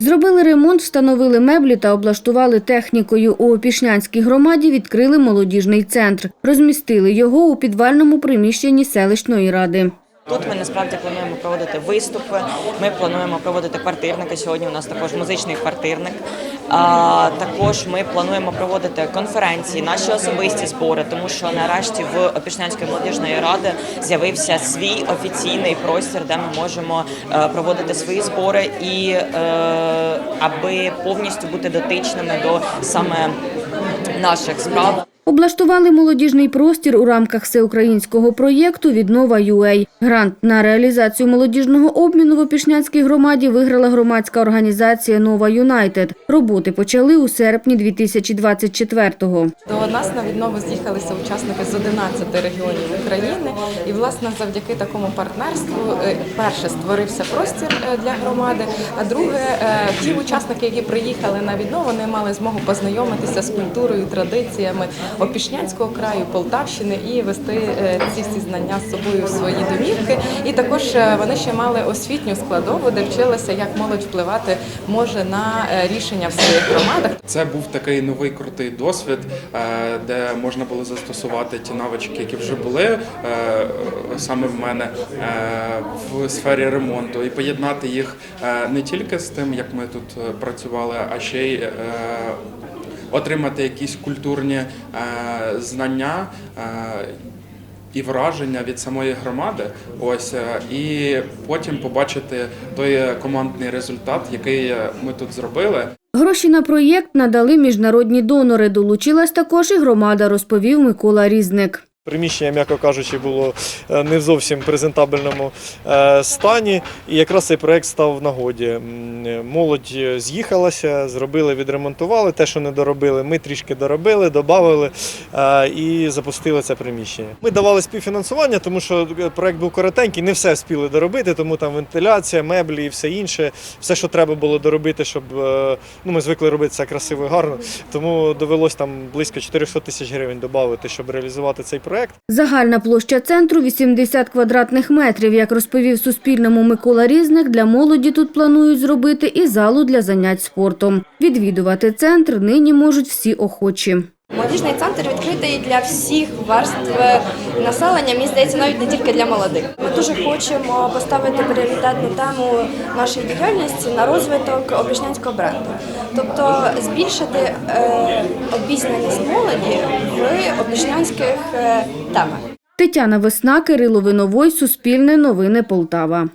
Зробили ремонт, встановили меблі та облаштували технікою. У Опішнянській громаді відкрили молодіжний центр. Розмістили його у підвальному приміщенні селищної ради. Тут ми насправді плануємо проводити виступи. Ми плануємо проводити квартирники. Сьогодні у нас також музичний квартирник. Також ми плануємо проводити конференції, наші особисті збори, тому що нарешті в Опішнянської молодіжної ради з'явився свій офіційний простір, де ми можемо е, проводити свої збори і е, аби повністю бути дотичними до саме наших справ. Облаштували молодіжний простір у рамках всеукраїнського проєкту «Віднова ЮЕЙ». Грант на реалізацію молодіжного обміну в Опішнянській громаді виграла громадська організація «Нова Юнайтед». Роботи почали у серпні 2024-го. До нас на віднову з'їхалися учасники з 11 регіонів України, і власне завдяки такому партнерству е, перше створився простір е, для громади. А друге, е, ті учасники, які приїхали на віднову, вони мали змогу познайомитися з культурою, традиціями Опішнянського краю, Полтавщини і вести е, ці всі знання з собою в свої домівки. І також е, вони ще мали освітню складову, де вчилися, як молодь впливати може на е, рішення в своїх громадах. Це був такий новий крутий досвід, де можна було застосувати ті навички, які вже були саме в мене в сфері ремонту, і поєднати їх не тільки з тим, як ми тут працювали, а ще й отримати якісь культурні е, знання. е, І враження від самої громади, ось е, і потім побачити той командний результат, який ми тут зробили. Гроші на проєкт надали міжнародні донори. Долучилась також і громада, розповів Микола Різник. Приміщення, м'яко кажучи, було е, не в зовсім презентабельному е, стані, і якраз цей проект став в нагоді. Е, Молодь з'їхалася, зробили, відремонтували те, що не доробили. Ми трішки доробили, додали і запустили це приміщення. Ми давали співфінансування, тому що проект був коротенький, не все встигли доробити, тому там вентиляція, меблі і все інше, все, що треба було доробити, щоб ну, ми звикли робити це красиво і гарно. Тому довелось там близько 400 тисяч гривень додати, щоб реалізувати цей проект. Загальна площа центру – 80 квадратних метрів. Як розповів Суспільному Микола Різник, для молоді тут планують зробити і залу для занять спортом. Відвідувати центр нині можуть всі охочі. Молодіжний центр відкритий для всіх верств е, населення. Мені здається, навіть не тільки для молодих. Ми дуже хочемо поставити пріоритетну тему нашої діяльності на розвиток опішнянського бренду, тобто збільшити е, обізнаність молоді в опішнянських е, темах. Тетяна Весна, Кирило Виновой, Суспільне новини Полтава.